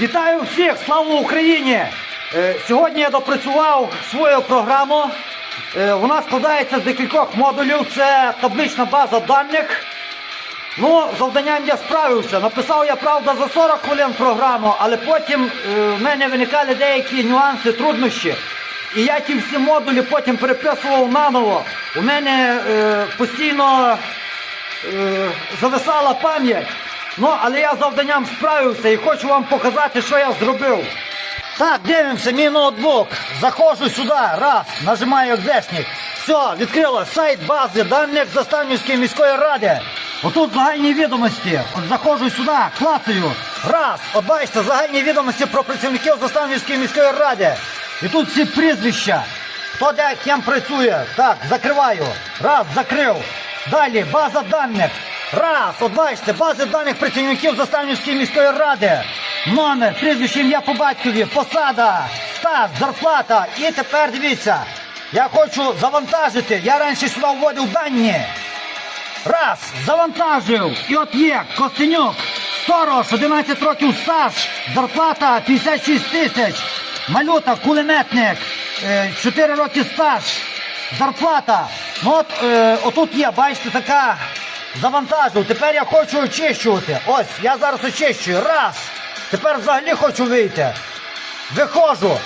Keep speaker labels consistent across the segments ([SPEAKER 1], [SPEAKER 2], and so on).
[SPEAKER 1] Вітаю всіх! Слава Україні! Е, Сьогодні я допрацював свою програму. Е, Вона складається з декількох модулів. Це таблична база даних. Ну, завданням я справився. Написав я, правда, за 40 хвилин програму, але потім е, в мене виникали деякі нюанси, труднощі. І я ті всі модулі потім переписував наново. У мене постійно зависала пам'ять. Ну, але я з завданням справився і хочу вам показати, що я зробив. Так, дивимося, мій ноутбук. Заходжу сюди, раз, нажимаю екзешник. Все, відкрило сайт бази даних Заставнівської міської ради. Отут загальні відомості. От заходжу сюди, клацаю. Раз, от бачите, загальні відомості про працівників Заставнівської міської ради. І тут всі прізвища. Хто де ким працює? Так, закриваю. Раз, закрив. Далі база даних. Раз, от бази даних працівників Заставнівської міської ради. Номер, прізвище, ім'я по батькові, посада, стаж, зарплата. І тепер дивіться. Я хочу завантажити. Я раніше сюди вводив дані. Раз, завантажив. І от є Костенюк. Сторож, 11 років стаж, зарплата 56 тисяч. Малюта, кулеметник, 4 роки стаж, зарплата. Ну от, е, отут є, бачите, така завантажив. Тепер я хочу очищувати. Ось, я зараз очищую. Раз. Тепер взагалі хочу вийти. Виходжу.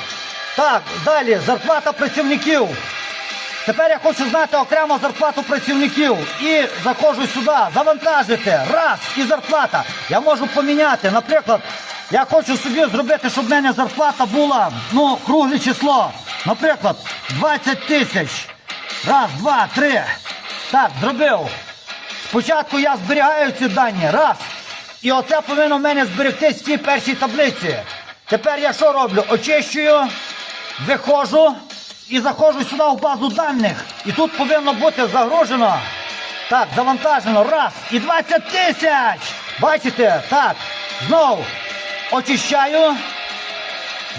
[SPEAKER 1] Так, далі, зарплата працівників. Тепер я хочу знати окремо зарплату працівників. І заходжу сюди, завантажити. Раз, і зарплата. Я можу поміняти. Наприклад, я хочу собі зробити, щоб в мене зарплата була, ну, кругле число. Наприклад, 20 тисяч. Раз, два, три. Так, зробив. Спочатку я зберігаю ці дані. Раз. І оце повинно в мене зберегтись в цій першій таблиці. Тепер я що роблю? Очищую, виходжу і заходжу сюди в базу даних. І тут повинно бути загружено. Так, завантажено. Раз. І 20 тисяч. Бачите? Так. Знову очищаю.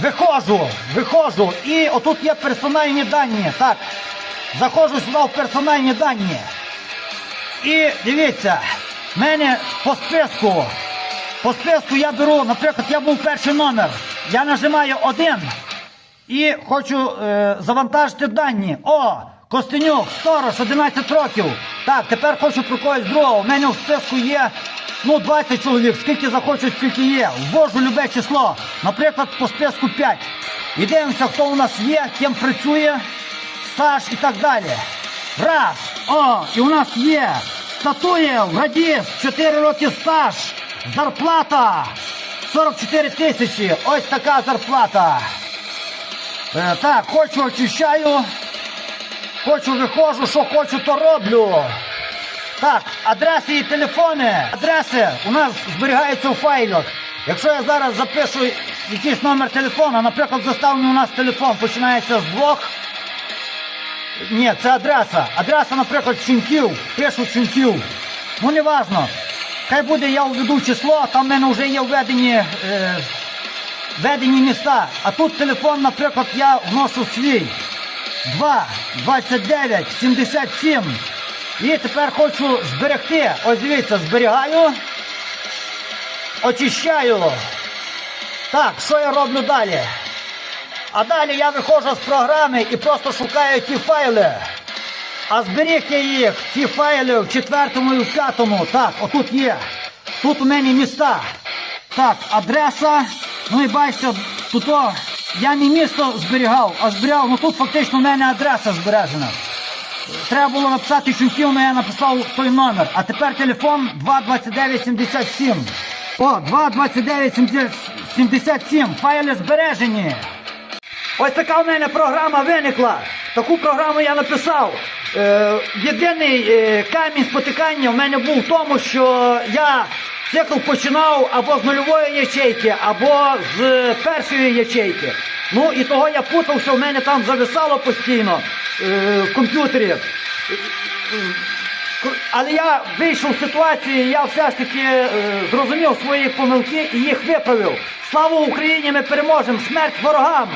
[SPEAKER 1] Виходжу, виходжу. І отут є персональні дані. Так. Заходжу сюди в персональні дані. І дивіться, в мене по списку. По списку я беру, наприклад, я був перший номер. Я нажимаю один і хочу е, завантажити дані. О, Костенюк, сторож, 11 років. Так, тепер хочу про когось другого. У мене в списку є ну, 20 чоловік, скільки захочу, скільки є. Ввожу любе число. Наприклад, по списку 5. І дивимося, хто у нас є, ким працює, стаж і так далі. Раз. О, і у нас є Статуєв, радіст, 4 роки стаж, зарплата 44 тисячі. Ось така зарплата. Е, так, хочу очищаю. Хочу виходжу, що хочу, то роблю. Так, адреси і телефони. Адреси у нас зберігаються у файлах. Якщо я зараз запишу якийсь номер телефона, наприклад, заставлю у нас телефон починається з двох. Ні, це адреса. Адреса, наприклад, Чуньків. Пишу Чуньків. Ну, не важно. Хай буде, я введу число, там в мене вже є введені, е, введені міста. А тут телефон, наприклад, я вношу свій. 2, 29, 77. І тепер хочу зберегти. Ось дивіться, зберігаю. Очищаю. Так, що я роблю далі? А далі я виходжу з програми і просто шукаю ті файли. А зберіг я їх, ті файли в четвертому і в п'ятому. Так, отут є. Тут у мене міста. Так, адреса. Ну і бачите, тут о, я не місто зберігав, а зберігав, ну тут фактично в мене адреса збережена. Треба було написати Чунків, але я написав той номер. А тепер телефон 22977. О, 22977. Файли збережені. Ось така в мене програма виникла. Таку програму я написав. Е, єдиний е, камінь спотикання в мене був в тому, що я цикл починав або з нульової ячейки, або з першої ячейки. Ну і того я путався, в мене там зависало постійно е, в комп'ютері. Але я вийшов з ситуації, я все ж таки е, зрозумів свої помилки і їх виправив. Слава Україні! Ми переможемо! Смерть ворогам!